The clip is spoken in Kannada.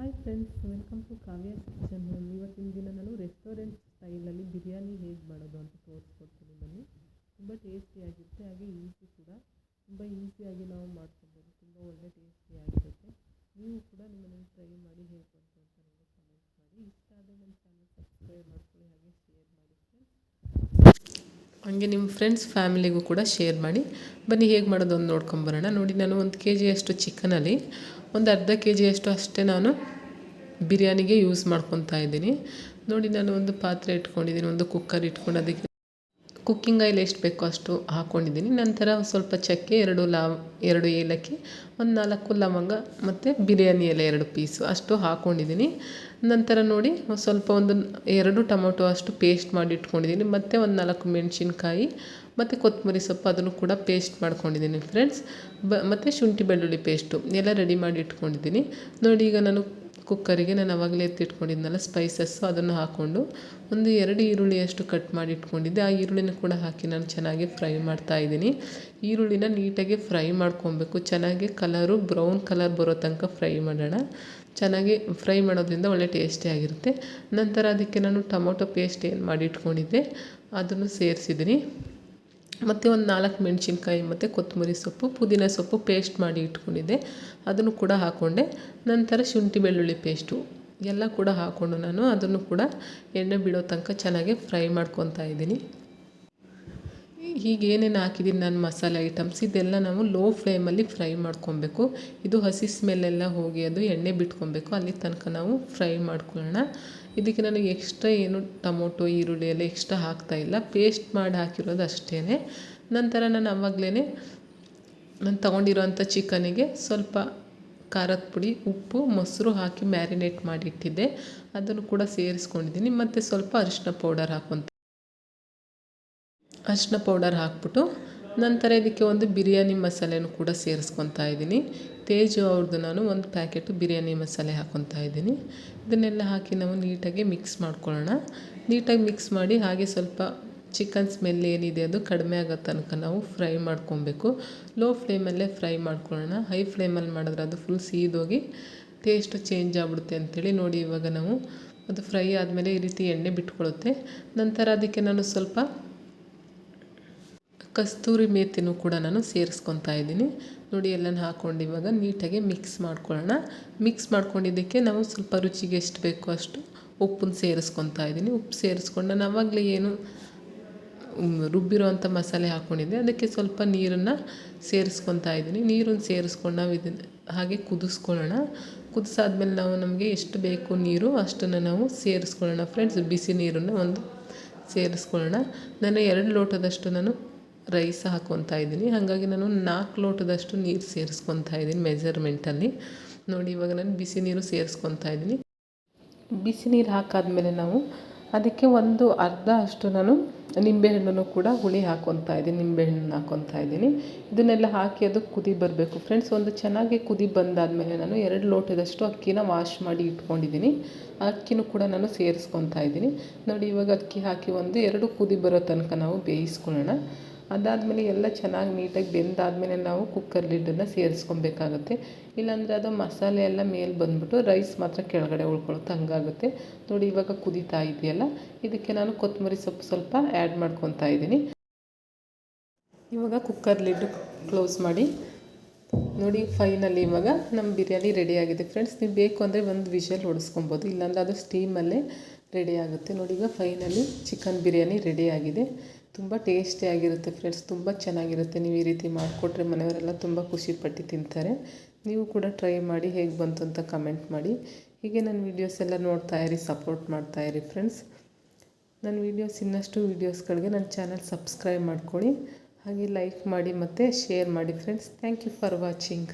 Hi friends welcome to Kavya kitchen ಇವತ್ತಿನ ದಿನ ನಾನು ರೆಸ್ಟೋರೆಂಟ್ ಸ್ಟೈಲಲ್ಲಿ ಬಿರಿಯಾನಿ ಹೇಗೆ ಮಾಡೋದು ಅಂತ ತೋರಿಸ್ಕೊಡ್ತೀನಿ ಬನ್ನಿ. ತುಂಬ ಟೇಸ್ಟಿಯಾಗಿರುತ್ತೆ ಹಾಗೆ ಈಸಿ ಕೂಡ. ತುಂಬ ಈಸಿಯಾಗಿ ನಾವು ಮಾಡ್ಕೊಬೋದು. ತುಂಬ ಒಳ್ಳೆ ಟೇಸ್ಟಿಯಾಗಿರುತ್ತೆ ನೀವು ಕೂಡ ನಿಮ್ಮ ಟ್ರೈ ಮಾಡಿ ಹೇಗೆ ಅಂತ ನನಗೆ ಮಾಡಿ. ಇಷ್ಟ ಆದರೆ ನನ್ನ ಚಾನಲ್ ಸಬ್ಸ್ಕ್ರೈಬ್ ಮಾಡ್ಕೊಳ್ಳಿ, ಹಾಗೆ ಶೇರ್ ಮಾಡಿ ಫ್ರೆಂಡ್ಸ್ ಹಾಗೆ ನಿಮ್ಮ ಫ್ರೆಂಡ್ಸ್ ಫ್ಯಾಮಿಲಿಗೂ ಕೂಡ ಶೇರ್ ಮಾಡಿ. ಬನ್ನಿ ಹೇಗೆ ಮಾಡೋದು ಒಂದು ನೋಡ್ಕೊಂಬರೋಣ ನೋಡಿ, ನಾನು ಒಂದು ಕೆ ಜಿಯಷ್ಟು ಚಿಕನಲ್ಲಿ ಒಂದು ಅರ್ಧ ಕೆ ಜಿಯಷ್ಟು ಅಷ್ಟೇ ನಾನು ಬಿರಿಯಾನಿಗೆ ಯೂಸ್ ಮಾಡ್ಕೊತಾ ಇದ್ದೀನಿ. ನೋಡಿ, ನಾನು ಒಂದು ಪಾತ್ರೆ ಇಟ್ಕೊಂಡಿದ್ದೀನಿ, ಒಂದು ಕುಕ್ಕರ್ ಇಟ್ಕೊಂಡು ಅದಕ್ಕೆ ಕುಕ್ಕಿಂಗ್ ಆಯಿಲ್ ಎಷ್ಟು ಬೇಕೋ ಅಷ್ಟು ಹಾಕ್ಕೊಂಡಿದ್ದೀನಿ ನಂತರ ಸ್ವಲ್ಪ ಚಕ್ಕೆ, ಎರಡು ಲವ್ ಎರಡು ಏಲಕ್ಕಿ, ಒಂದು ನಾಲ್ಕು ಲವಂಗ ಮತ್ತು ಬಿರಿಯಾನಿ ಎಲೆ ಎರಡು ಪೀಸು ಅಷ್ಟು ಹಾಕ್ಕೊಂಡಿದ್ದೀನಿ ನಂತರ ನೋಡಿ ಸ್ವಲ್ಪ ಒಂದು ಎರಡು ಟೊಮೊಟೊ ಅಷ್ಟು ಪೇಸ್ಟ್ ಮಾಡಿ ಇಟ್ಕೊಂಡಿದ್ದೀನಿ. ಮತ್ತು ಒಂದು ನಾಲ್ಕು ಮೆಣಸಿನ್ಕಾಯಿ ಮತ್ತು ಕೊತ್ತಂಬರಿ ಸೊಪ್ಪು ಅದನ್ನು ಕೂಡ ಪೇಸ್ಟ್ ಮಾಡ್ಕೊಂಡಿದ್ದೀನಿ ಫ್ರೆಂಡ್ಸ್ ಬ, ಮತ್ತು ಶುಂಠಿ ಬೆಳ್ಳುಳ್ಳಿ ಪೇಸ್ಟು ಎಲ್ಲ ರೆಡಿ ಮಾಡಿ ಇಟ್ಕೊಂಡಿದ್ದೀನಿ. ನೋಡಿ ಈಗ ನಾನು ಕುಕ್ಕರಿಗೆ ನಾನು ಆವಾಗಲೇ ಎತ್ತಿಟ್ಕೊಂಡಿದ್ನಲ್ಲ ಸ್ಪೈಸಸ್ಸು ಅದನ್ನು ಹಾಕ್ಕೊಂಡು ಒಂದು ಎರಡು ಈರುಳ್ಳಿಯಷ್ಟು ಕಟ್ ಮಾಡಿ ಇಟ್ಕೊಂಡಿದ್ದೆ. ಆ ಈರುಳ್ಳಿನ ಕೂಡ ಹಾಕಿ ನಾನು ಚೆನ್ನಾಗಿ ಫ್ರೈ ಮಾಡ್ತಾ ಇದ್ದೀನಿ. ಈರುಳ್ಳಿನ ನೀಟಾಗಿ ಫ್ರೈ ಮಾಡ್ಕೊಬೇಕು. ಚೆನ್ನಾಗಿ ಕಲರು ಬ್ರೌನ್ ಕಲರ್ ಬರೋ ತನಕ ಫ್ರೈ ಮಾಡೋಣ. ಚೆನ್ನಾಗಿ ಫ್ರೈ ಮಾಡೋದ್ರಿಂದ ಒಳ್ಳೆ ಟೇಸ್ಟಿಯಾಗಿರುತ್ತೆ ನಂತರ ಅದಕ್ಕೆ ನಾನು ಟೊಮೊಟೊ ಪೇಸ್ಟ್ ಏನು ಮಾಡಿಟ್ಕೊಂಡಿದ್ದೆ ಅದನ್ನು ಸೇರಿಸಿದ್ದೀನಿ. ಮತ್ತು ಒಂದು ನಾಲ್ಕು ಮೆಣಸಿನ್ಕಾಯಿ ಮತ್ತು ಕೊತ್ತಂಬರಿ ಸೊಪ್ಪು, ಪುದೀನ ಸೊಪ್ಪು ಪೇಸ್ಟ್ ಮಾಡಿ ಇಟ್ಕೊಂಡಿದ್ದೆ. ಅದನ್ನು ಕೂಡ ಹಾಕ್ಕೊಂಡೆ ನಂತರ ಶುಂಠಿ ಬೆಳ್ಳುಳ್ಳಿ ಪೇಸ್ಟು ಎಲ್ಲ ಕೂಡ ಹಾಕ್ಕೊಂಡು ನಾನು ಅದನ್ನು ಕೂಡ ಎಣ್ಣೆ ಬಿಡೋ ತನಕ ಚೆನ್ನಾಗಿ ಫ್ರೈ ಮಾಡ್ಕೊತಾ ಇದ್ದೀನಿ. ಹೀಗೆ ಏನೇನು ಹಾಕಿದ್ದೀನಿ ನಾನು ಮಸಾಲೆ ಐಟಮ್ಸ್ ಇದೆಲ್ಲ ನಾವು ಲೋ ಫ್ಲೇಮಲ್ಲಿ ಫ್ರೈ ಮಾಡ್ಕೊಬೇಕು. ಇದು ಹಸಿ ಸ್ಮೆಲ್ಲೆಲ್ಲ ಹೋಗಿ ಅದು ಎಣ್ಣೆ ಬಿಟ್ಕೊಬೇಕು. ಅಲ್ಲಿ ತನಕ ನಾವು ಫ್ರೈ ಮಾಡ್ಕೊಳ್ಳೋಣ. ಇದಕ್ಕೆ ನನಗೆ ಎಕ್ಸ್ಟ್ರಾ ಏನು ಟೊಮೊಟೊ, ಈರುಳ್ಳಿ ಎಲ್ಲ ಎಕ್ಸ್ಟ್ರಾ ಹಾಕ್ತಾಯಿಲ್ಲ ಪೇಸ್ಟ್ ಮಾಡಿ ಹಾಕಿರೋದು ಅಷ್ಟೇ ನಂತರ ನಾನು ಆವಾಗಲೇ ನಾನು ತೊಗೊಂಡಿರೋಂಥ ಚಿಕನಿಗೆ ಸ್ವಲ್ಪ ಖಾರದ ಪುಡಿ, ಉಪ್ಪು, ಮೊಸರು ಹಾಕಿ ಮ್ಯಾರಿನೇಟ್ ಮಾಡಿಟ್ಟಿದ್ದೆ. ಅದನ್ನು ಕೂಡ ಸೇರಿಸ್ಕೊಂಡಿದ್ದೀನಿ. ಮತ್ತು ಸ್ವಲ್ಪ ಅರಿಶಿನ ಪೌಡರ್ ಹಾಕ್ಕೊತ ಅರಿಶಿನ ಪೌಡರ್ ಹಾಕ್ಬಿಟ್ಟು ನಂತರ ಇದಕ್ಕೆ ಒಂದು ಬಿರಿಯಾನಿ ಮಸಾಲೆನೂ ಕೂಡ ಸೇರಿಸ್ಕೊತಾ ಇದ್ದೀನಿ. ತೇಜು ಅವ್ರದ್ದು ನಾನು ಒಂದು ಪ್ಯಾಕೆಟು ಬಿರಿಯಾನಿ ಮಸಾಲೆ ಹಾಕ್ಕೊತಾ ಇದ್ದೀನಿ. ಇದನ್ನೆಲ್ಲ ಹಾಕಿ ನಾವು ನೀಟಾಗಿ ಮಿಕ್ಸ್ ಮಾಡ್ಕೊಳ್ಳೋಣ. ನೀಟಾಗಿ ಮಿಕ್ಸ್ ಮಾಡಿ ಹಾಗೆ ಸ್ವಲ್ಪ ಚಿಕನ್ ಸ್ಮೆಲ್ ಏನಿದೆ ಅದು ಕಡಿಮೆ ಆಗೋ ತನಕ ನಾವು ಫ್ರೈ ಮಾಡ್ಕೊಬೇಕು. ಲೋ ಫ್ಲೇಮಲ್ಲೇ ಫ್ರೈ ಮಾಡ್ಕೊಳ್ಳೋಣ. ಹೈ ಫ್ಲೇಮಲ್ಲಿ ಮಾಡಿದ್ರೆ ಅದು ಫುಲ್ ಸೀದೋಗಿ ಟೇಸ್ಟು ಚೇಂಜ್ ಆಗ್ಬಿಡುತ್ತೆ ಅಂಥೇಳಿ ನೋಡಿ ಇವಾಗ ನಾವು. ಅದು ಫ್ರೈ ಆದಮೇಲೆ ಈ ರೀತಿ ಎಣ್ಣೆ ಬಿಟ್ಕೊಳ್ಳುತ್ತೆ. ನಂತರ ಅದಕ್ಕೆ ನಾನು ಸ್ವಲ್ಪ ಕಸ್ತೂರಿ ಮೇಥಿನೂ ಕೂಡ ನಾನು ಸೇರಿಸ್ಕೊತಾ ಇದ್ದೀನಿ. ನೋಡಿ, ಎಲ್ಲನ ಹಾಕ್ಕೊಂಡು ಇವಾಗ ನೀಟಾಗಿ ಮಿಕ್ಸ್ ಮಾಡ್ಕೊಳ್ಳೋಣ. ಮಿಕ್ಸ್ ಮಾಡ್ಕೊಂಡಿದ್ದಕ್ಕೆ ನಾವು ಸ್ವಲ್ಪ ರುಚಿಗೆ ಎಷ್ಟು ಬೇಕೋ ಅಷ್ಟು ಉಪ್ಪನ್ನು ಸೇರಿಸ್ಕೊತಾ ಇದ್ದೀನಿ. ಉಪ್ಪು ಸೇರಿಸ್ಕೊಂಡು ನಾನು ಆವಾಗಲೇ ಏನು ರುಬ್ಬಿರೋವಂಥ ಮಸಾಲೆ ಹಾಕ್ಕೊಂಡಿದ್ದೆ ಅದಕ್ಕೆ ಸ್ವಲ್ಪ ನೀರನ್ನು ಸೇರಿಸ್ಕೊತಾ ಇದ್ದೀನಿ. ನೀರನ್ನು ಸೇರಿಸ್ಕೊಂಡು ನಾವು ಇದನ್ನು ಹಾಗೆ ಕುದಿಸ್ಕೊಳ್ಳೋಣ. ಕುದಿಸಾದ್ಮೇಲೆ ನಾವು ನಮಗೆ ಎಷ್ಟು ಬೇಕು ನೀರು ಅಷ್ಟನ್ನು ನಾವು ಸೇರಿಸ್ಕೊಳ್ಳೋಣ. ಫ್ರೆಂಡ್ಸ್, ಬಿಸಿ ನೀರನ್ನು ಒಂದು ಸೇರಿಸ್ಕೊಳ್ಳೋಣ. ನಾನು ಎರಡು ಲೋಟದಷ್ಟು ನಾನು ರೈಸ್ ಹಾಕ್ಕೊತಾ ಇದ್ದೀನಿ. ಹಾಗಾಗಿ ನಾನು ನಾಲ್ಕು ಲೋಟದಷ್ಟು ನೀರು ಸೇರಿಸ್ಕೊತಾ ಇದ್ದೀನಿ ಮೆಜರ್ಮೆಂಟಲ್ಲಿ. ನೋಡಿ, ಇವಾಗ ನಾನು ಬಿಸಿ ನೀರು ಸೇರಿಸ್ಕೊತಾ ಇದ್ದೀನಿ. ಬಿಸಿ ನೀರು ಹಾಕಾದ್ಮೇಲೆ ನಾವು ಅದಕ್ಕೆ ಒಂದು ಅರ್ಧ ಅಷ್ಟು ನಾನು ನಿಂಬೆಹಣ್ಣನ್ನು ಕೂಡ ಹುಳಿ ಹಾಕ್ಕೊತಾ ಇದ್ದೀನಿ. ನಿಂಬೆಹಣ್ಣನ್ನು ಹಾಕ್ಕೊತಾ ಇದ್ದೀನಿ. ಇದನ್ನೆಲ್ಲ ಹಾಕಿ ಅದು ಕುದಿ ಬರಬೇಕು. ಫ್ರೆಂಡ್ಸ್, ಒಂದು ಚೆನ್ನಾಗಿ ಕುದಿ ಬಂದಾದಮೇಲೆ ನಾನು ಎರಡು ಲೋಟದಷ್ಟು ಅಕ್ಕಿನ ವಾಶ್ ಮಾಡಿ ಇಟ್ಕೊಂಡಿದ್ದೀನಿ. ಅಕ್ಕಿನೂ ಕೂಡ ನಾನು ಸೇರಿಸ್ಕೊತಾ ಇದ್ದೀನಿ. ನೋಡಿ, ಇವಾಗ ಅಕ್ಕಿ ಹಾಕಿ ಒಂದು ಎರಡು ಕುದಿ ಬರೋ ತನಕ ನಾವು ಬೇಯಿಸ್ಕೊಳ್ಳೋಣ. ಅದಾದಮೇಲೆ ಎಲ್ಲ ಚೆನ್ನಾಗಿ ನೀಟಾಗಿ ಬೆಂದಾದಮೇಲೆ ನಾವು ಕುಕ್ಕರ್ ಲಿಡ್ಡನ್ನು ಸೇರಿಸ್ಕೊಬೇಕಾಗುತ್ತೆ. ಇಲ್ಲಾಂದರೆ ಅದು ಮಸಾಲೆ ಎಲ್ಲ ಮೇಲೆ ಬಂದುಬಿಟ್ಟು ರೈಸ್ ಮಾತ್ರ ಕೆಳಗಡೆ ಉಳ್ಕೊಳ್ಳುತ್ತೆ, ಹಂಗಾಗುತ್ತೆ. ನೋಡಿ, ಇವಾಗ ಕುದೀತಾ ಇದೆಯಲ್ಲ, ಇದಕ್ಕೆ ನಾನು ಕೊತ್ತಂಬರಿ ಸೊಪ್ಪು ಸ್ವಲ್ಪ ಆ್ಯಡ್ ಮಾಡ್ಕೊತಾ ಇದ್ದೀನಿ. ಇವಾಗ ಕುಕ್ಕರ್ ಲಿಡ್ ಕ್ಲೋಸ್ ಮಾಡಿ. ನೋಡಿ ಫೈನಲ್ಲಿ ಇವಾಗ ನಮ್ಮ ಬಿರಿಯಾನಿ ರೆಡಿಯಾಗಿದೆ ಫ್ರೆಂಡ್ಸ್ ನೀವು ಬೇಕು ಅಂದರೆ ಒಂದು ವಿಷಲ್ ಹೊಡಿಸ್ಕೊಬೋದು ಇಲ್ಲಾಂದರೆ ಅದು ಸ್ಟೀಮಲ್ಲೇ ರೆಡಿ ಆಗುತ್ತೆ. ನೋಡಿ, ಈಗ ಫೈನಲ್ಲಿ ಚಿಕನ್ ಬಿರಿಯಾನಿ ರೆಡಿಯಾಗಿದೆ ತುಂಬ ಟೇಸ್ಟಿಯಾಗಿರುತ್ತೆ ಫ್ರೆಂಡ್ಸ್, ತುಂಬ ಚೆನ್ನಾಗಿರುತ್ತೆ. ನೀವು ಈ ರೀತಿ ಮಾಡಿಕೊಟ್ರೆ ಮನೆಯವರೆಲ್ಲ ತುಂಬ ಖುಷಿಪಟ್ಟು ತಿಂತಾರೆ. ನೀವು ಕೂಡ ಟ್ರೈ ಮಾಡಿ ಹೇಗೆ ಬಂತು ಅಂತ ಕಮೆಂಟ್ ಮಾಡಿ. ಹೀಗೆ ನನ್ನ ವೀಡಿಯೋಸ್ ಎಲ್ಲ ನೋಡ್ತಾ ಇರಿ, ಸಪೋರ್ಟ್ ಮಾಡ್ತಾ ಇರಿ ಫ್ರೆಂಡ್ಸ್. ನನ್ನ ವೀಡಿಯೋಸ್ ಇನ್ನಷ್ಟು ವೀಡಿಯೋಸ್ಗಳಿಗೆ ನನ್ನ ಚಾನಲ್ ಸಬ್ಸ್ಕ್ರೈಬ್ ಮಾಡ್ಕೊಳ್ಳಿ. ಹಾಗೆ ಲೈಕ್ ಮಾಡಿ ಮತ್ತು ಶೇರ್ ಮಾಡಿ friends. Thank you for watching.